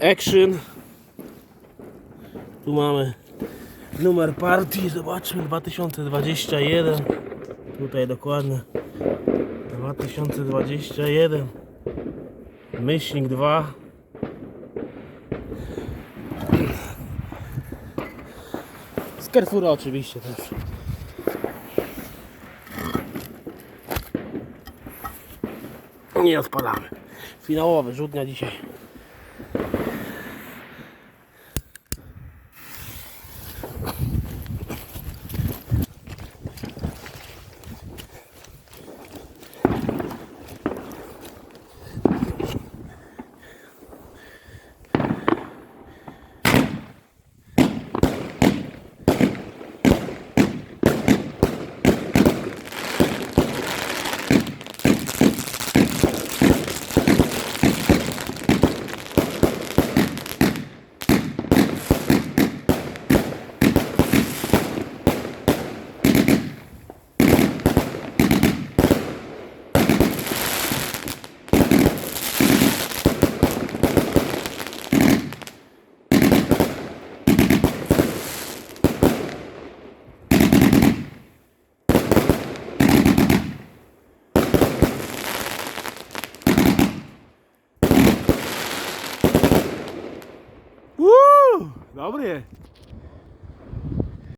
Action. Tu mamy numer partii, zobaczmy 2021. Tutaj dokładnie 2021. Myślnik 2. Z oczywiście też. Nie odpalamy. Finałowy rzut dnia dzisiaj. Gel buraya.